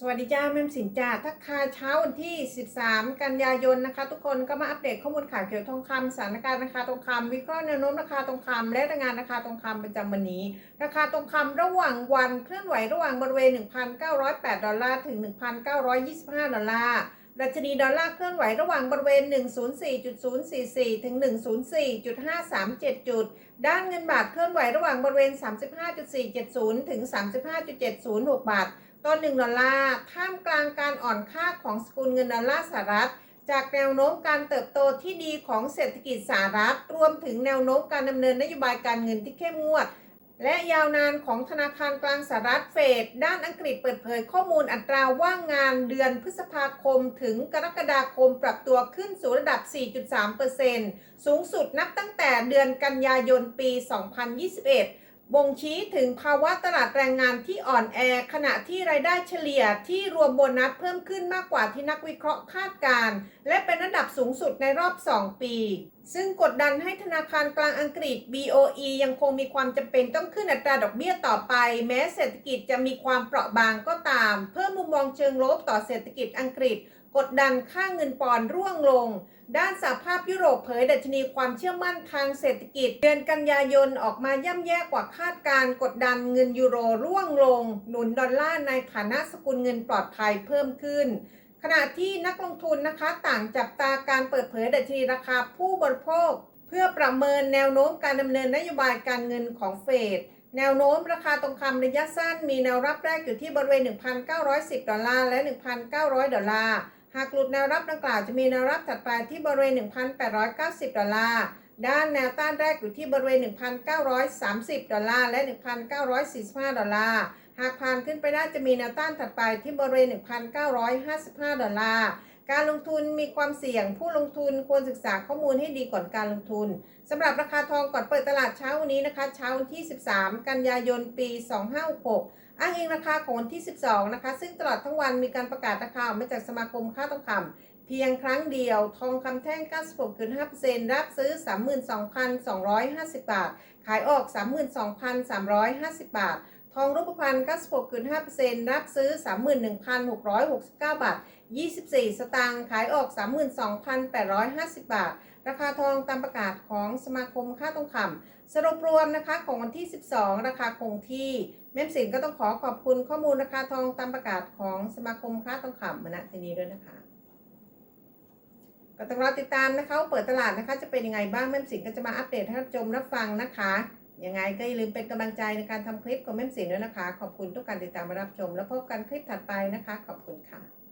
สวัสดีจ้าแม่มสินจ้าทักทายเช้าวันที่ 13 กันยายนนะคะ ทุกคนก็มาอัปเดตข้อมูลข่าวเกี่ยวกับทองคำสถานการณ์ราคาทองคำวิเคราะห์แนวโน้มราคาทองคำและรายงานราคาทองคำประจำวันนี้ ราคาทองคำระหว่างวันเคลื่อนไหวระหว่างบริเวณ 1,908 ดอลลาร์ถึง 1,925 ดอลลาร์ดัชนีดอลลาร์เคลื่อนไหวระหว่างบริเวณ 104.044 ถึง 104.537 จุด ด้านเงินบาทเคลื่อนไหวระหว่างบริเวณ 35.470 ถึง 35.706 บาท ต่อ1ดอลลาร์ท่ามกลางการอ่อนค่าของสกุลเงินดอลลาร์สหรัฐ จากแนวโน้มการเติบโตที่ดีของเศรษฐกิจสหรัฐ รวมถึงแนวโน้มการดำเนินนโยบายการเงินที่เข้มงวด และยาวนานของธนาคารกลางสหรัฐเฟดด้านอังกฤษเปิดเผยข้อมูลอัตราว่างงานเดือนพฤษภาคมถึงกรกฎาคมปรับตัวขึ้นสู่ระดับ 4.3%สูงสุดนับตั้งแต่เดือนกันยายนปี 2021 บ่งชี้ถึงภาวะตลาดแรงงานที่อ่อนแอ ขณะที่รายได้เฉลี่ยที่รวมโบนัสเพิ่มขึ้นมากกว่าที่นักวิเคราะห์คาดการณ์และเป็นระดับสูงสุดในรอบ 2 ปี ซึ่งกดดันให้ธนาคารกลางอังกฤษ BOE ยังคงมีความจำเป็นต้องขึ้นอัตราดอกเบี้ยต่อไป แม้เศรษฐกิจจะมีความเปราะบางก็ตาม เพิ่มมุมมองเชิงลบต่อเศรษฐกิจอังกฤษ กดดันค่าเงินปอนด์ร่วงลง ด้านสหภาพยุโรปเผยดัชนีความเชื่อมั่นทางเศรษฐกิจ เดือนกันยายนออกมาย่ำแย่กว่าคาดการกดดันเงินยูโรร่วงลง หนุนดอลลาร์ในฐานะสกุลเงินปลอดภัยเพิ่มขึ้น ขณะที่นักลงทุนนะคะต่างจับตาการเปิดเผยดัชนีราคาผู้บริโภค เพื่อประเมินแนวโน้มการดำเนินนโยบายการเงินของเฟดแนวโน้มราคาทองคำระยะสั้นมีแนวรับแรกอยู่ที่บริเวณ 1,910 ดอลลาร์และ 1,900 ดอลลาร์ หากหลุดแนวรับดังกล่าวจะมีแนวรับถัดไปที่บริเวณ 1,890 ดอลลาร์ ด้านแนวต้านแรกอยู่ที่บริเวณ 1,930 ดอลลาร์ และ 1,945 ดอลลาร์ หากผ่านขึ้นไปได้จะมีแนวต้านถัดไปที่บริเวณ 1,955 ดอลลาร์ การลงทุนมีความเสี่ยง ผู้ลงทุนควรศึกษาข้อมูลให้ดีก่อนการลงทุนสำหรับราคาทองก่อนเปิดตลาดเช้าวันนี้นะคะ เช้าวันที่ 13 กันยายนปี 2566 อ้างอิงราคาของวันที่ 12 นะคะ ซึ่งตลอดทั้งวันมีการประกาศราคาออกมาจากสมาคมค่าทองคำเพียงครั้งเดียว ทองคำแท่ง 96.5%รับซื้อ 32,250 บาท ขายออก 32,350 บาท ทองรูปพรรณ96.5%รับซื้อ 31,669 บาท 24 สตางค์ ขายออก 32,850 บาท ราคาทองตามประกาศของสมาคมค่าทองคำสรุปรวมนะคะของวันที่ 12 ราคาคงที่ แม่สินก็ต้องขอขอบคุณข้อมูลราคาทองตามประกาศของสมาคมค่าทองคำมาณที่นี้ด้วยนะคะก็ต้องรอติดตามนะคะเปิดตลาดนะคะจะเป็นยังไงบ้างแม่สินก็จะมาอัปเดตให้รับชมรับฟังนะคะ ยังไงก็อย่าลืมเป็นกำลังใจในการทำคลิปของแม่มสินด้วยนะคะ ขอบคุณทุกการติดตามมารับชม แล้วพบกันคลิปถัดไปนะคะ ขอบคุณค่ะ